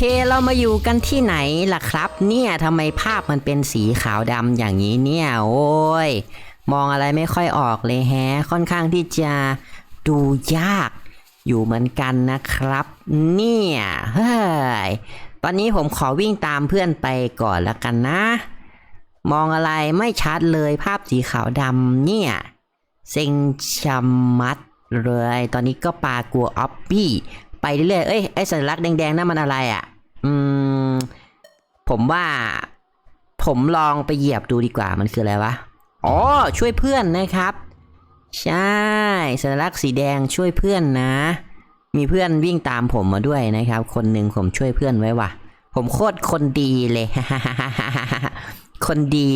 เคเรามาอยู่กันที่ไหนล่ะครับ เนี่ยทำไมภาพมันเป็นสีขาวดำอย่างนี้เนี่ย โอ้ย มองอะไรไม่ค่อยออกเลยแฮะ ค่อนข้างที่จะดูยากอยู่เหมือนกันนะครับ เนี่ยเฮ้ยตอนนี้ผมขอวิ่งตามเพื่อนไปก่อนละกันนะ มองอะไรไม่ชัดเลยภาพสีขาวดำเนี่ยเซ็งชมัดเลย ตอนนี้ก็ปลากลัวออฟปี้ ไปเรื่อยๆเอ้ยไอสัญลักษณ์แดงๆนั่นมันอะไรอะ่ะ อืม ผมว่า ผมลองไปเหยียบดูดีกว่ามันคืออะไรวะอ๋อช่วยเพื่อนนะครับ ใช่สัญลักษณ์สีแดงช่วยเพื่อนนะ มีเพื่อนวิ่งตามผมมาด้วยนะครับ คนหนึ่งผมช่วยเพื่อนไว้ว่ะ ผมโคตรคนดีเลยคนดี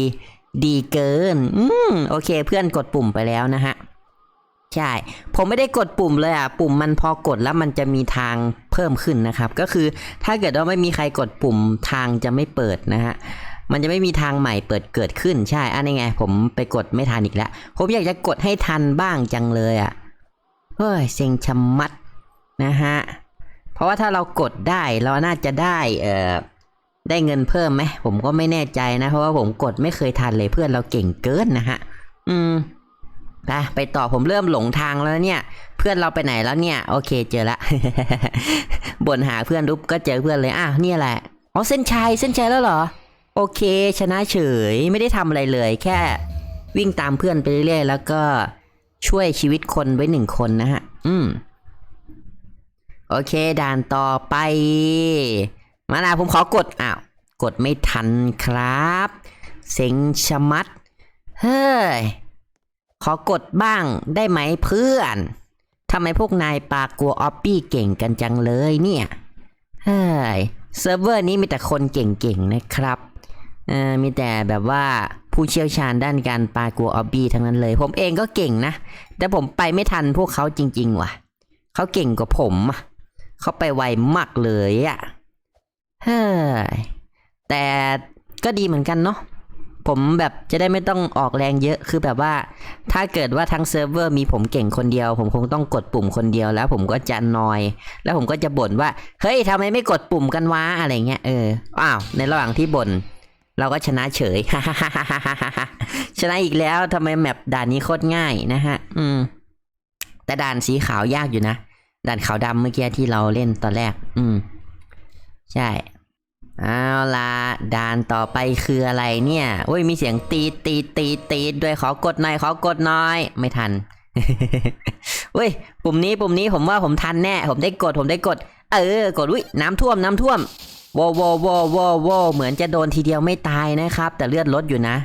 ดีเกิน อืมโอเค เพื่อนกดปุ่มไปแล้วนะฮะ ใช่ ผมไม่ได้กดปุ่มเลยอะ ปุ่มมันพอกดแล้วมันจะมีทางเพิ่มขึ้นนะครับ ก็คือถ้าเกิดว่าไม่มีใครกดปุ่มทางจะไม่เปิดนะฮะ มันจะไม่มีทางใหม่เปิดเกิดขึ้น ใช่ อันนี้ไง ผมไปกดไม่ทันอีกแล้ว ผมอยากจะกดให้ทันบ้างจังเลยอะ เฮ้ย เซ็งชะมัดนะฮะ เพราะว่าถ้าเรากดได้เราน่าจะได้เอ่อได้เงินเพิ่มไหมผมก็ไม่แน่ใจนะ เพราะว่าผมกดไม่เคยทันเลยเพื่อนเราเก่งเกินนะฮะ อืม ไปไปต่อผมเริ่มหลงทางแล้วเนี่ย เพื่อนเราไปไหนแล้วเนี่ย โอเคเจอละบ่นหาเพื่อนรุปก็เจอเพื่อนเลยอะนี่แหละอ๋อเส้นชัยเส้นชัยแล้วเหรอ โอเค ชนะเฉยไม่ได้ทำอะไรเลย แค่วิ่งตามเพื่อนไปเรื่อยๆแล้วก็ช่วยชีวิตคนไว้หนึ่งคนนะฮะ อืม โอเค ด่านต่อไป มานะผมขอกดอ้าวกดไม่ทันครับ เซ็งชะมัด เฮ้ย ขอกดบ้างได้ไหมเพื่อนทำไมพวกนายปากกลัวออปปี้เก่งกันจังเลยเนี่ยเฮ้ยเซิร์ฟเวอร์นี้มีแต่คนเก่งๆนะครับเออมีแต่แบบว่าผู้เชี่ยวชาญด้านการปากัวออบบี้ทั้งนั้นเลย ผมเองก็เก่งนะ แต่ผมไปไม่ทันพวกเขาจริง ๆ ว่ะ เขาเก่งกว่าผมเขาไปไวมากเลยอะเฮ้ยแต่ก็ดีเหมือนกันเนาะ ผมแบบจะได้ไม่ต้องออกแรงเยอะคือแบบว่า ถ้าเกิดว่าทั้งเซิร์ฟเวอร์มีผมเก่งคนเดียว ผมคงต้องกดปุ่มคนเดียวแล้ว ผมก็จะนอย แล้วผมก็จะบ่นว่า เฮ้ยทำไมไม่กดปุ่มกันวะอะไรเงี้ยเอออ้าวในระหว่างที่บ่นเราก็ชนะเฉย ชนะอีกแล้วทำไมแมปด่านนี้โคตรง่ายนะฮะ อืม แต่ด่านสีขาวยากอยู่นะ ด่านขาวดำเมื่อกี้ที่เราเล่นตอนแรก อืม ใช่ เอาละด่านต่อไปคืออะไรเนี่ยโอ้ยมีเสียงตีตีตีตีด้วยขอกดหน่อยขอกดหน่อย ไม่ทันเว้ยปุ่มนี้ปุ่มนี้ผมว่าผมทันแน่ ผมได้กดผมได้กด เออ กดอุ้ยน้ำท่วมน้ำท่วมวโวโวโวโวอเหมือนจะโดนทีเดียวไม่ตายนะครับ แต่เลือดลดอยู่นะ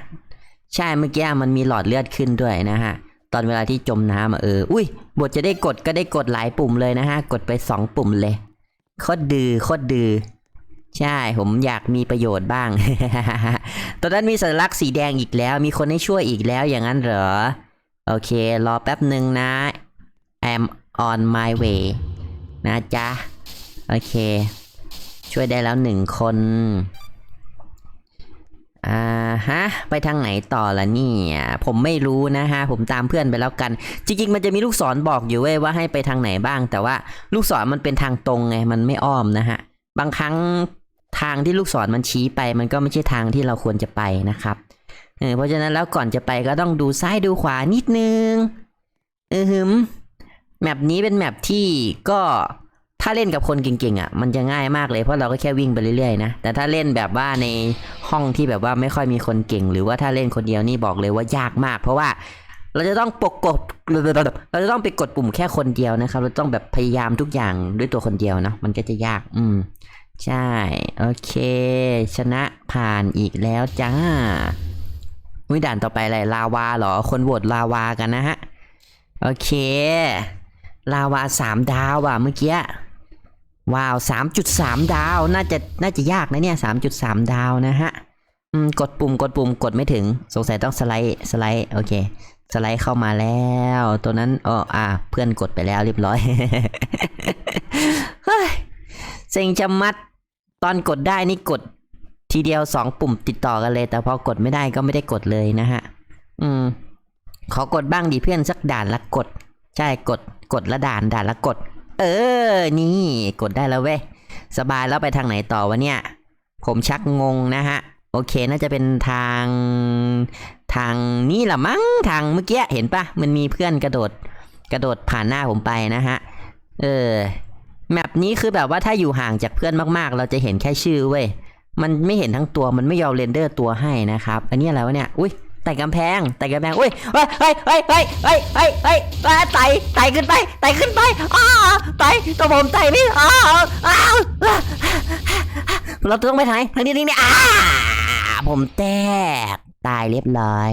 ใช่เมื่อกี้มันมีหลอดเลือดขึ้นด้วยนะฮะ ตอนเวลาที่จมน้ำเอออุ้ยบทจะได้กดก็ได้กดหลายปุ่มเลยนะฮะ กดไปสองปุ่มเลยโคตรดื้อโคตรดื้อ ใช่ ผมอยากมีประโยชน์บ้าง ตอนนั้นมีสัญลักษณ์สีแดงอีกแล้ว มีคนให้ช่วยอีกแล้วอย่างนั้นเหรอ โอเค รอแป๊บหนึ่งนะ I'm on my way นะจ๊ะ โอเค ช่วยได้แล้วหนึ่งคน อ่าฮะ ไปทางไหนต่อละเนี่ยผมไม่รู้นะฮะ ผมตามเพื่อนไปแล้วกัน จริงๆ มันจะมีลูกศรบอกอยู่เว้ยว่าให้ไปทางไหนบ้าง แต่ว่าลูกศรมันเป็นทางตรงไง มันไม่อ้อมนะฮะบางครั้ง ทางที่ลูกศรมันชี้ไป มันก็ไม่ใช่ทางที่เราควรจะไปนะครับเออเพราะฉะนั้นแล้วก่อนจะไปก็ต้องดูซ้ายดูขวานิดนึงเออฮึมแมปนี้เป็นแมปที่ก็ถ้าเล่นกับคนเก่งๆอะมันจะง่ายมากเลยเพราะเราก็แค่วิ่งไปเรื่อยๆนะแต่ถ้าเล่นแบบว่าในห้องที่แบบว่าไม่ค่อยมีคนเก่ง หรือว่าถ้าเล่นคนเดียวนี่บอกเลยว่ายากมาก เพราะว่าเราจะต้องปกกดเราจะต้องไปกดปุ่มแค่คนเดียวนะครับ เราต้องแบบพยายามทุกอย่างด้วยตัวคนเดียวเนาะมันก็จะยาก อืม ใช่ โอเค ชนะผ่านอีกแล้วจ้าวิด่านต่อไปอะไรลาวาเหรอ คนโหวตลาวากันนะฮะ โอเค ลาวาสามดาวว่ะเมื่อกี้ ว้าวสามจุดสามดาว น่าจะ น่าจะยากนะเนี่ยสามจุดสามดาวนะฮะกดปุ่มกดปุ่มกดไม่ถึง สงสัยต้องสไลด์สไลด์ โอเค สไลด์เข้ามาแล้ว ตัวนั้นอ๋ออ่าเพื่อนกดไปแล้วเรียบร้อย เซ็งจะมัดตอนกดได้นี่กดทีเดียวสองปุ่มติดต่อกันเลย แต่พอกดไม่ได้ก็ไม่ได้กดเลยนะฮะ อืม ขอกดบ้างดิเพื่อนสักด่านละกด ใช่กดกดละด่านด่านละกด เออ นี่ กดได้แล้วเว้ยสบายแล้วไปทางไหนต่อวะเนี่ย ผมชักงงนะฮะ โอเคน่าจะเป็นทาง ทางนี่แหละมั้งทางเมื่อกี้เห็นปะมันมีเพื่อนกระโดด กระโดดผ่านหน้าผมไปนะฮะ เออ แมปนี้คือแบบว่าถ้าอยู่ห่างจากเพื่อนมากๆ เราจะเห็นแค่ชื่อเว้ย มันไม่เห็นทั้งตัว มันไม่ยอมเรนเดอร์ตัวให้นะครับ อันนี้อะไรวะเนี่ย อุ้ยไต่กำแพงไต่กำแพงอุ้ยเฮ้ยเฮ้ยเฮ้ยเฮ้ยเฮ้ยเฮ้ยเฮ้ยไต่ไต่ขึ้นไปไต่ขึ้นไปอ้าไต่ตัวผมไต่นี่อ้าอ้าเราต้องไปทางไหนทางนี้นี่อ้าผมแตกตายเรียบร้อย